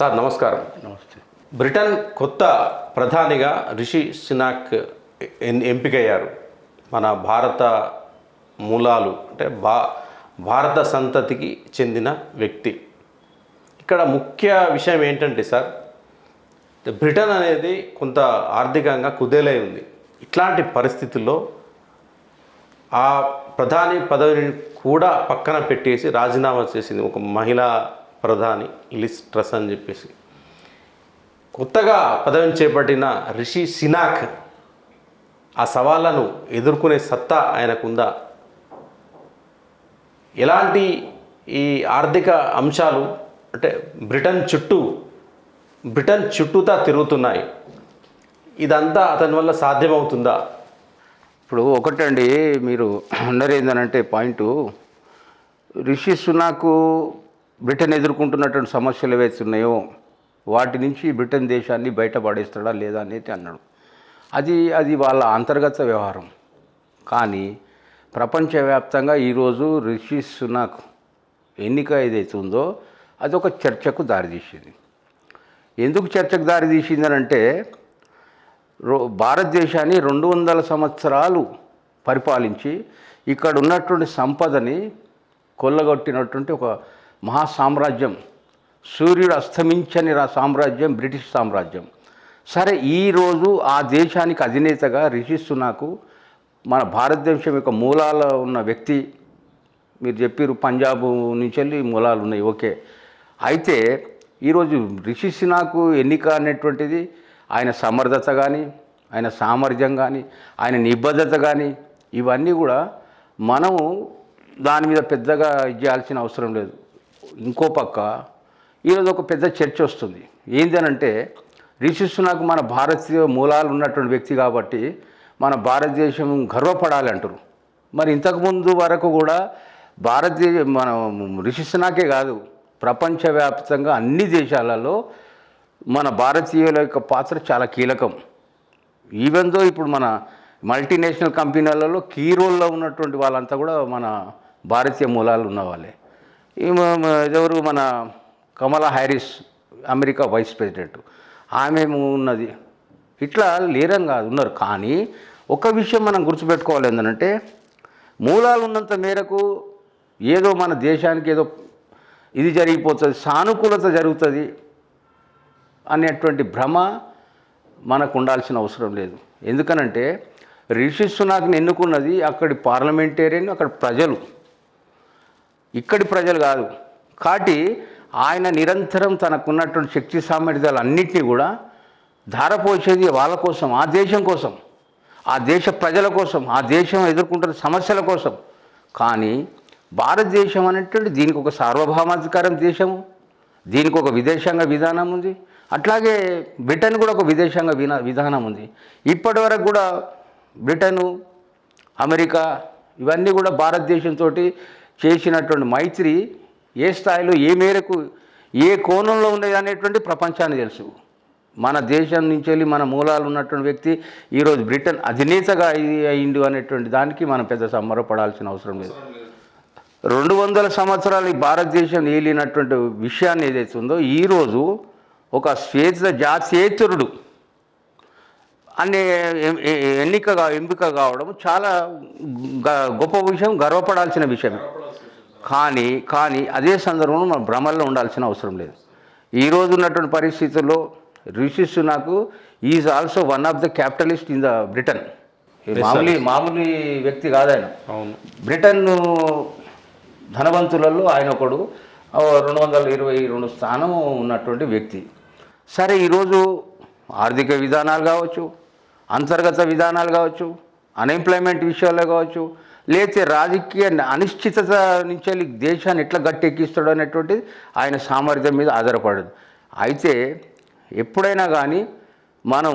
Sir నమస్కారం. నమస్తే. Britain కొత్త ప్రధానిగా రిషి సునాక్ ఎంపికయ్యారు. మన భారత మూలాలు అంటే భా భారత సంతతికి చెందిన వ్యక్తి. ఇక్కడ ముఖ్య విషయం ఏంటంటే సార్ బ్రిటన్ అనేది కొంత ఆర్థికంగా కుదేలై ఉంది. ఇట్లాంటి పరిస్థితుల్లో ఆ ప్రధాని పదవిని కూడా పక్కన పెట్టేసి రాజీనామా చేసింది ఒక మహిళా ప్రధాని లిస్ట్రస్ అని చెప్పేసి. కొత్తగా పదవిని చేపట్టిన రిషి సినాక్ ఆ సవాళ్ళను ఎదుర్కొనే సత్తా ఆయనకుందా? ఎలాంటి ఈ ఆర్థిక అంశాలు అంటే బ్రిటన్ చుట్టూ బ్రిటన్ చుట్టూతా తిరుగుతున్నాయి. ఇదంతా అతని వల్ల సాధ్యమవుతుందా? ఇప్పుడు ఒకటండి మీరు అన్నది ఏంటంటే పాయింట్ రిషి సునాకు బ్రిటన్ ఎదుర్కొంటున్నటువంటి సమస్యలు ఏవైతే ఉన్నాయో వాటి నుంచి బ్రిటన్ దేశాన్ని బయటపడేస్తాడా లేదా అనేది అన్నాడు. అది అది వాళ్ళ అంతర్గత వ్యవహారం. కానీ ప్రపంచవ్యాప్తంగా ఈరోజు రిషి సునాక్ ఎన్నిక ఏదైతే ఉందో అది ఒక చర్చకు దారితీసింది ఎందుకు చర్చకు దారితీసింది అంటే రో భారతదేశాన్ని రెండు వందల సంవత్సరాలు పరిపాలించి ఇక్కడ ఉన్నటువంటి సంపదని కొల్లగొట్టినటువంటి ఒక మహా సామ్రాజ్యం సూర్యుడు అస్తమించని రా సామ్రాజ్యం బ్రిటిష్ సామ్రాజ్యం. సరే ఈరోజు ఆ దేశానికి అధినేతగా రిషి నాకు మన భారతదేశం యొక్క మూలాల ఉన్న వ్యక్తి. మీరు చెప్పారు పంజాబ్ నుంచి వెళ్ళి మూలాలు ఉన్నాయి ఓకే. అయితే ఈరోజు రిషి సినాకు ఎన్నిక అనేటువంటిది ఆయన సమర్థత కానీ ఆయన సామర్థ్యం కానీ ఆయన నిబద్ధత కానీ ఇవన్నీ కూడా మనము దాని మీద పెద్దగా ఇది చేయాల్సిన అవసరం లేదు. ఇంకో పక్క ఈరోజు ఒక పెద్ద చర్చ వస్తుంది. ఏంటనంటే రిషి సునాక్ మన భారతీయ మూలాలు ఉన్నటువంటి వ్యక్తి కాబట్టి మన భారతదేశం గర్వపడాలి అంటారు మరి ఇంతకుముందు వరకు కూడా భారతదేశ మన రిషి సునాకే కాదు ప్రపంచవ్యాప్తంగా అన్ని దేశాలలో మన భారతీయుల యొక్క పాత్ర చాలా కీలకం. ఈవెన్ దో ఇప్పుడు మన మల్టీనేషనల్ కంపెనీలలో కీ రోల్లో ఉన్నటువంటి వాళ్ళంతా కూడా మన భారతీయ మూలాలు ఉన్నవాళ్ళే. ఎవరు మన Kamala Harris America vice president. ఆమె ఉన్నది. ఇట్లా లేరని కాదు ఉన్నారు. కానీ ఒక విషయం మనం గుర్తుపెట్టుకోవాలి ఏంటంటే మూలాలు ఉన్నంత మేరకు ఏదో మన దేశానికి ఏదో ఇది జరిగిపోతుంది సానుకూలత జరుగుతుంది అనేటువంటి భ్రమ మనకు ఉండాల్సిన అవసరం లేదు. ఎందుకనంటే రిషి సునాక్ని ఎన్నుకున్నది అక్కడి పార్లమెంటేరియన్ అక్కడ ప్రజలు. ఇక్కడి ప్రజలు కాదు. కాబట్టి ఆయన నిరంతరం తనకున్నటువంటి శక్తి సామర్థ్యాలు అన్నింటినీ కూడా ధారపోసేది వాళ్ళ కోసం ఆ దేశం కోసం ఆ దేశ ప్రజల కోసం ఆ దేశం ఎదుర్కొంటున్న సమస్యల కోసం. కానీ భారతదేశం అనేటువంటి దీనికి ఒక సార్వభౌమాధికారం దేశము దీనికి ఒక విదేశాంగ విధానం ఉంది. అట్లాగే బ్రిటన్ కూడా ఒక విదేశాంగ వినా విధానం ఉంది. ఇప్పటి వరకు కూడా బ్రిటను అమెరికా ఇవన్నీ కూడా భారతదేశంతో చేసినటువంటి మైత్రి ఏ స్థాయిలో ఏ మేరకు ఏ కోణంలో ఉన్నది అనేటువంటి ప్రపంచానికి తెలుసు. మన దేశం నుంచి వెళ్ళి మన మూలాలు ఉన్నటువంటి వ్యక్తి ఈరోజు బ్రిటన్ అధినేతగా అయి- అయిండు అనేటువంటి దానికి మనం పెద్ద సంబరపడాల్సిన అవసరం లేదు. రెండు వందల సంవత్సరాలు ఈ భారతదేశం ఏలినటువంటి విషయాన్ని ఏదైతే ఉందో ఈరోజు ఒక శ్వేత జాతేతరుడు అనే ఎం- ఎ- ఎన్నికగా ఎంపిక కావడం చాలా గ- గొప్ప విషయం గర్వపడాల్సిన విషయమే. కానీ కానీ అదే సందర్భంలో మనం భ్రమల్లో ఉండాల్సిన అవసరం లేదు. ఈరోజు ఉన్నటువంటి పరిస్థితుల్లో Rishi Sunak is also one of the capitalist in the Britain మామూలు మామూలు వ్యక్తి కాదు ఆయన. బ్రిటన్ ధనవంతులలో ఆయన ఒకడు రెండు వందల ఇరవై రెండు స్థానం ఉన్నటువంటి వ్యక్తి. సరే ఈరోజు ఆర్థిక విధానాలు కావచ్చు అంతర్గత విధానాలు కావచ్చు అన్ఎంప్లాయ్మెంట్ విషయాల్లో కావచ్చు లేతే రాజకీయ అనిశ్చితత నుంచి దేశాన్ని ఎట్లా గట్టెక్కిస్తాడు అనేటువంటిది ఆయన సామర్థ్యం మీద ఆధారపడదు. అయితే ఎప్పుడైనా కానీ మనం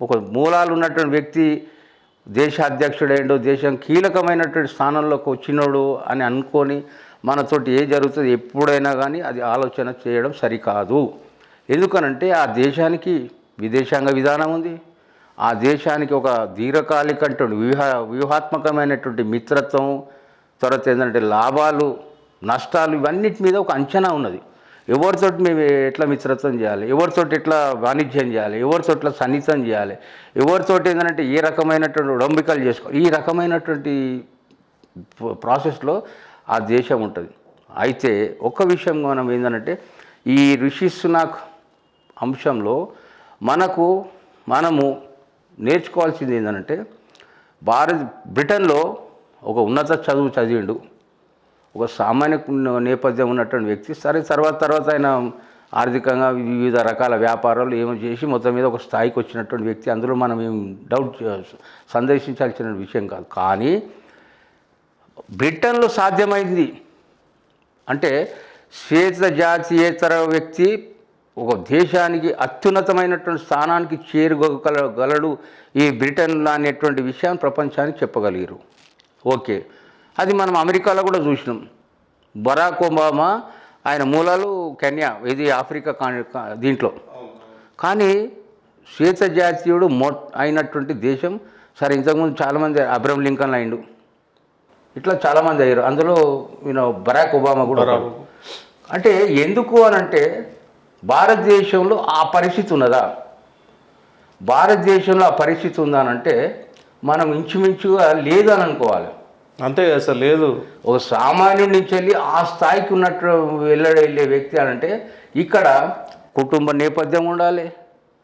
ఒక మూలాలు ఉన్నటువంటి వ్యక్తి దేశ అధ్యక్షుడైండు దేశం కీలకమైనటువంటి స్థానంలోకి వచ్చినోడు అని అనుకొని మనతోటి ఏ జరుగుతుంది ఎప్పుడైనా కానీ అది ఆలోచన చేయడం సరికాదు. ఎందుకనంటే ఆ దేశానికి విదేశాంగ విధానం ఉంది. ఆ దేశానికి ఒక దీర్ఘకాలికటువంటి వ్యూహ వ్యూహాత్మకమైనటువంటి మిత్రత్వం తర్వాత ఏంటంటే లాభాలు నష్టాలు ఇవన్నిటి మీద ఒక అంచనా ఉన్నది. ఎవరితోటి మేము ఎట్లా మిత్రత్వం చేయాలి? ఎవరితోటి ఎట్లా వాణిజ్యం చేయాలి? ఎవరితో ఎట్లా సన్నిహితం చేయాలి? ఎవరితోటి ఏంటంటే ఏ రకమైనటువంటి ఉడంబికలు చేసుకో ఈ రకమైనటువంటి ప్ర- ప్రాసెస్లో ఆ దేశం ఉంటుంది. అయితే ఒక్క విషయం మనం ఏంటంటే ఈ ఋషి సునాక్ అంశంలో మనకు మనము నేర్చుకోవాల్సింది ఏంటంటే భారత్ బ్రిటన్లో ఒక ఉన్నత చదువు చదివిండు. ఒక సామాన్య నేపథ్యం ఉన్నటువంటి వ్యక్తి. సరే తర్వాత తర్వాత ఆయన ఆర్థికంగా వివిధ రకాల వ్యాపారాలు ఏమో చేసి మొత్తం మీద ఒక స్థాయికి వచ్చినటువంటి వ్యక్తి. అందులో మనం ఏం డౌట్ సందర్శించాల్సిన విషయం కాదు. కానీ బ్రిటన్లో సాధ్యమైంది. అంటే శ్వేత జాతీయేతర వ్యక్తి ఒక దేశానికి అత్యున్నతమైనటువంటి స్థానానికి చేరుకోగల గలడు ఈ బ్రిటన్ అనేటువంటి విషయాన్ని ప్రపంచానికి చెప్పగలిగారు. ఓకే. అది మనం అమెరికాలో కూడా చూసినాం. బరాక్ ఒబామా ఆయన మూలాలు కెన్యా ఇది ఆఫ్రికా దీంట్లో. కానీ శ్వేత జాతీయుడు మొ అయినటువంటి దేశం సరే ఇంతకుముందు చాలామంది అబ్రహం లింకన్ అయిండు. ఇట్లా చాలామంది అయ్యారు. అందులో ఈయన బరాక్ ఒబామా కూడా. అంటే ఎందుకు అని అంటే భారతదేశంలో ఆ పరిస్థితి ఉన్నదా? భారతదేశంలో ఆ పరిస్థితి ఉందా అని అంటే మనం ఇంచుమించుగా లేదు అని అనుకోవాలి. అంతే కదా సార్ లేదు. ఒక సామాన్యుడి నుంచి వెళ్ళి ఆ స్థాయికి ఉన్నట్టు వెళ్ళడే వెళ్ళే వ్యక్తి అని అంటే ఇక్కడ కుటుంబ నేపథ్యం ఉండాలి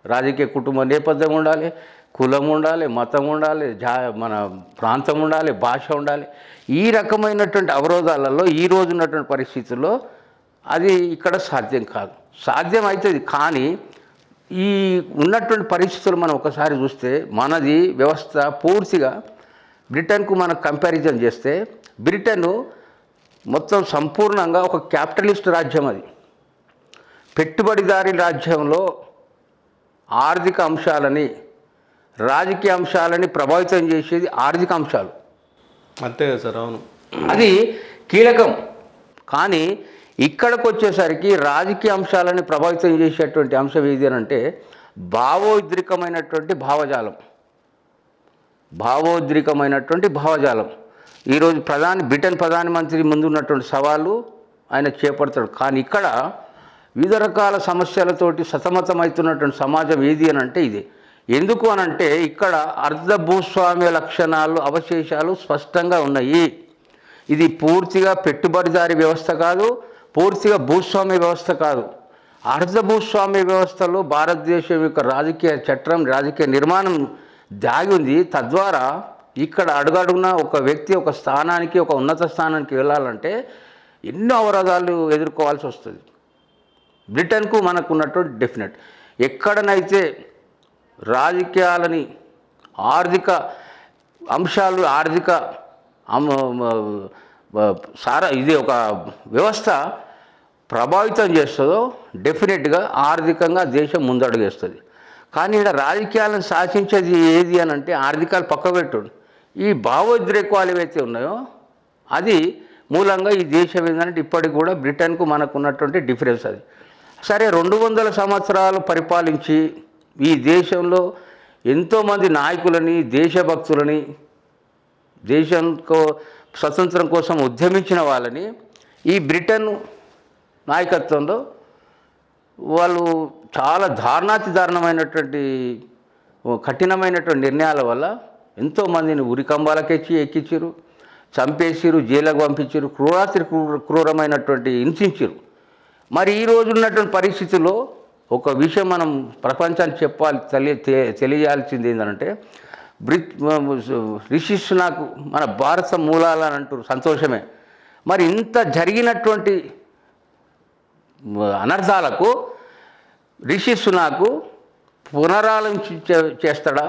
రాజకీయ కుటుంబ నేపథ్యం ఉండాలి కులం ఉండాలి మతం ఉండాలి జా మన ప్రాంతం ఉండాలి భాష ఉండాలి. ఈ రకమైనటువంటి అవరోధాలలో ఈ రోజు ఉన్నటువంటి పరిస్థితుల్లో అది ఇక్కడ సాధ్యం కాదు. సాధ్యం అవుతుంది కానీ ఈ ఉన్నటువంటి పరిస్థితులు మనం ఒకసారి చూస్తే మనది వ్యవస్థ పూర్తిగా బ్రిటన్కు మనం కంపారిజన్ చేస్తే బ్రిటన్ మొత్తం సంపూర్ణంగా ఒక క్యాపిటలిస్ట్ రాజ్యం అది. పెట్టుబడిదారీ రాజ్యంలో ఆర్థిక అంశాలని రాజకీయ అంశాలని ప్రభావితం చేసేది ఆర్థిక అంశాలు. అంతే కదా సార్ అవును. అది కీలకం. కానీ ఇక్కడికి వచ్చేసరికి రాజకీయ అంశాలని ప్రభావితం చేసేటువంటి అంశం ఏది అని అంటే భావోద్రికమైనటువంటి భావజాలం. భావోద్రికమైనటువంటి భావజాలం. ఈరోజు ప్రధాని బ్రిటన్ ప్రధానమంత్రి ముందు ఉన్నటువంటి సవాళ్ళు ఆయన చేపడతాడు. కానీ ఇక్కడ వివిధ రకాల సమస్యలతోటి సతమతమవుతున్నటువంటి సమాజం ఏది అని అంటే ఇది. ఎందుకు అని అంటే ఇక్కడ అర్ధ భూస్వామ్య లక్షణాలు అవశేషాలు స్పష్టంగా ఉన్నాయి. ఇది పూర్తిగా పెట్టుబడిదారీ వ్యవస్థ కాదు పూర్తిగా భూస్వామ్య వ్యవస్థ కాదు. అర్ధ భూస్వామ్య వ్యవస్థలో భారతదేశం యొక్క రాజకీయ చట్టం రాజకీయ నిర్మాణం దాగి ఉంది. తద్వారా ఇక్కడ అడుగడుగున ఒక వ్యక్తి ఒక స్థానానికి ఒక ఉన్నత స్థానానికి వెళ్ళాలంటే ఎన్నో అవరోధాలు ఎదుర్కోవాల్సి వస్తుంది. బ్రిటన్కు మనకు ఉన్నటువంటి డెఫినెట్. ఎక్కడనైతే రాజకీయాలని ఆర్థిక అంశాలు ఆర్థిక సారా ఇది ఒక వ్యవస్థ ప్రభావితం చేస్తుందో డెఫినెట్గా ఆర్థికంగా దేశం ముందడుగేస్తుంది. కానీ ఇక్కడ రాజకీయాలను శాసించేది ఏది అని అంటే ఆర్థికాలు పక్కపెట్టు ఈ భావోద్రేకాలు ఏవైతే ఉన్నాయో అది మూలంగా ఈ దేశం ఏంటంటే ఇప్పటికి కూడా బ్రిటన్కు మనకు ఉన్నటువంటి డిఫరెన్స్ అది. సరే రెండు వందల సంవత్సరాలు పరిపాలించి ఈ దేశంలో ఎంతోమంది నాయకులని దేశభక్తులని దేశం కో- స్వతంత్రం కోసం ఉద్యమించిన వాళ్ళని ఈ బ్రిటన్ నాయకత్వంలో వాళ్ళు చాలా దారుణాతి దారుణమైనటువంటి కఠినమైనటువంటి నిర్ణయాల వల్ల ఎంతోమందిని ఉరికంబాలకెచ్చి ఎక్కించారు చంపేసిరు జైలకు పంపించారు క్రూరాతి క్రూరమైనటువంటి హింసించారు మరి ఈ రోజు ఉన్నటువంటి పరిస్థితుల్లో ఒక విషయం మనం ప్రపంచానికి చెప్పాలి తెలియ తెలియాల్సింది ఏంటంటే బ్రిట్ రిషిష్ నాకు మన భారత మూలాలు అని అంటారు సంతోషమే. మరి ఇంత జరిగినటువంటి అనర్థాలకు రిషి సునాకు పునరాలోచి చేస్తాడా?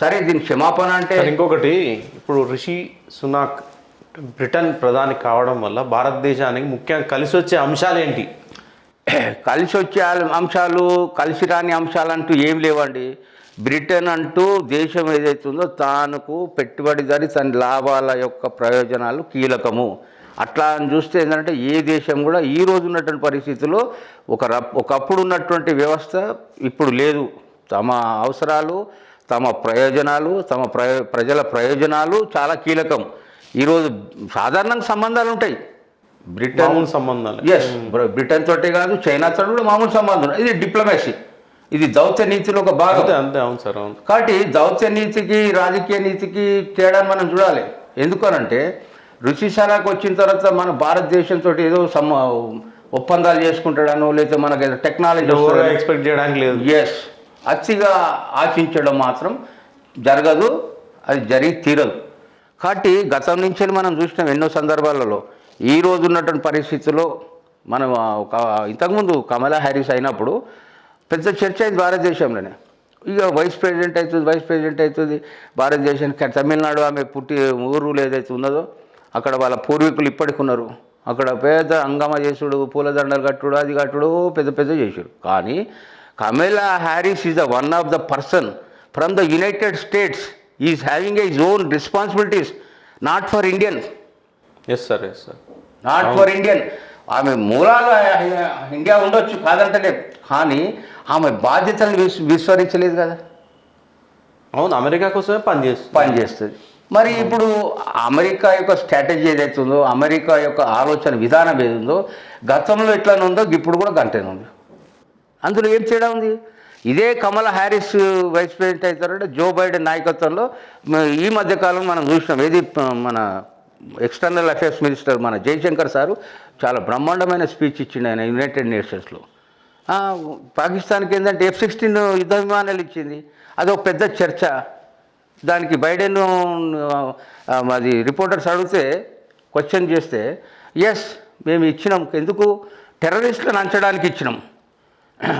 సరే దీని క్షమాపణ అంటే ఇంకొకటి ఇప్పుడు రిషి సునాక్ బ్రిటన్ ప్రధాని కావడం వల్ల భారతదేశానికి ముఖ్యంగా కలిసి వచ్చే అంశాలు ఏంటి? కలిసి వచ్చే అంశాలు కలిసి రాని అంశాలు అంటూ ఏం లేవండి. బ్రిటన్ అంటూ దేశం ఏదైతుందో తానుకు పెట్టుబడిదారి తన లాభాల యొక్క ప్రయోజనాలు కీలకము. అట్లా అని చూస్తే ఏంటంటే ఏ దేశం కూడా ఈ రోజు ఉన్నటువంటి పరిస్థితుల్లో ఒక ఒకప్పుడు ఉన్నటువంటి వ్యవస్థ ఇప్పుడు లేదు. తమ అవసరాలు తమ ప్రయోజనాలు తమ ప్రజల ప్రయోజనాలు చాలా కీలకం. ఈరోజు సాధారణంగా సంబంధాలు ఉంటాయి. బ్రిటన్ సంబంధాలు. ఎస్ బ్రిటన్ తోటే కాదు చైనా తోటి కూడా మామూలు సంబంధం. ఇది డిప్లొమసీ. ఇది దౌత్య నీతిలో ఒక భాగం. అంతే అవును సార్ అవును. కాబట్టి దౌత్య నీతికి రాజకీయ నీతికి తేడాన్ని మనం చూడాలి. ఎందుకనంటే రుచిశాలకు వచ్చిన తర్వాత మన భారతదేశంతో ఏదో సమ ఒప్పందాలు చేసుకుంటాడనో లేకపోతే మనకి ఏదో టెక్నాలజీ ఎక్స్పెక్ట్ చేయడానికి లేదు. ఎస్ అతిగా ఆశించడం మాత్రం జరగదు అది జరిగి తీరదు. కాబట్టి గతం నుంచి మనం చూసినాం ఎన్నో సందర్భాలలో. ఈ రోజు ఉన్నటువంటి పరిస్థితుల్లో మనం ఇంతకుముందు కమలా హ్యారిస్ అయినప్పుడు పెద్ద చర్చ అయింది భారతదేశంలోనే. ఇక వైస్ ప్రెసిడెంట్ అవుతుంది వైస్ ప్రెసిడెంట్ అవుతుంది. భారతదేశానికి తమిళనాడు ఆమె పుట్టి ఊరు ఏదైతే ఉన్నదో అక్కడ వాళ్ళ పూర్వీకులు ఇప్పటికి ఉన్నారు అక్కడ పెద్ద హంగామా చేసుడు పూలదండలు కట్టుడు అది కట్టుడు పెద్ద పెద్ద చేసాడు కానీ Kamala Harris is the one of the person from the United States is having a own responsibilities not for Indian yes sir yes sir not for Indian ఆమె మూలాలు ఇండియా ఉండొచ్చు కాదంటలేదు కానీ ఆమె బాధ్యతలను విస్ విస్మరించలేదు కదా. అవును అమెరికా కోసమే పనిచేస్తుంది పనిచేస్తుంది మరి ఇప్పుడు అమెరికా యొక్క స్ట్రాటజీ ఏదైతే ఉందో అమెరికా యొక్క ఆలోచన విధానం ఏది ఉందో గతంలో ఎట్లా ఉందో ఇప్పుడు కూడా గంటనే ఉంది. అందులో ఏం తేడా ఉంది? ఇదే కమలా హ్యారిస్ వైస్ ప్రెసిడెంట్ అవుతారంటే జో బైడెన్ నాయకత్వంలో ఈ మధ్యకాలం మనం చూసినాం. ఏది మన ఎక్స్టర్నల్ అఫేర్స్ మినిస్టర్ మన జయశంకర్ సారు చాలా బ్రహ్మాండమైన స్పీచ్ ఇచ్చిండు ఆయన యునైటెడ్ నేషన్స్లో పాకిస్తాన్కి ఏంటంటే ఎఫ్ సిక్స్టీన్ యుద్ధ విమానాలు ఇచ్చింది. అది ఒక పెద్ద చర్చ. దానికి బైడెన్ అది రిపోర్టర్స్ అడిగితే క్వశ్చన్ చేస్తే ఎస్ మేము ఇచ్చినాం. ఎందుకు? టెర్రరిస్టులను అంచడానికి ఇచ్చినాం.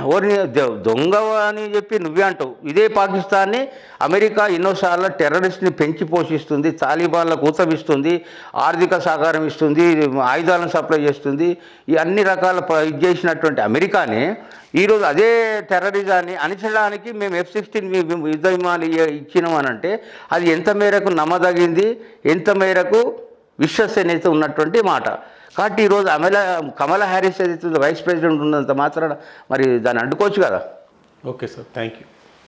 ఓరిని దొ- దొంగ అని చెప్పి నువ్వే అంటావు. ఇదే పాకిస్తాన్ని అమెరికా ఎన్నోసార్లు టెర్రరిస్ట్ని పెంచి పోషిస్తుంది తాలిబాన్లకు ఊతమిస్తుంది ఆర్థిక సహకారం ఇస్తుంది ఆయుధాలను సప్లై చేస్తుంది. ఈ అన్ని రకాల ప- ఇది చేసినటువంటి అమెరికానే ఈరోజు అదే టెర్రరిజాన్ని అణిచడానికి మేము ఎఫ్ సిక్స్టీన్ యుద్ధ విమానాలు ఇ- ఇచ్చినాం అని అంటే అది ఎంత మేరకు నమ్మదగింది ఎంత మేరకు విశ్వసనీయత ఉన్నటువంటి మాట. కాబట్టి ఈరోజు అమల కమల హ్యారిస్ ఏదైతే వైస్ ప్రెసిడెంట్ ఉన్నంత మాత్రాన మరి దాన్ని అడ్డుకోవచ్చు కదా? Okay sir thank you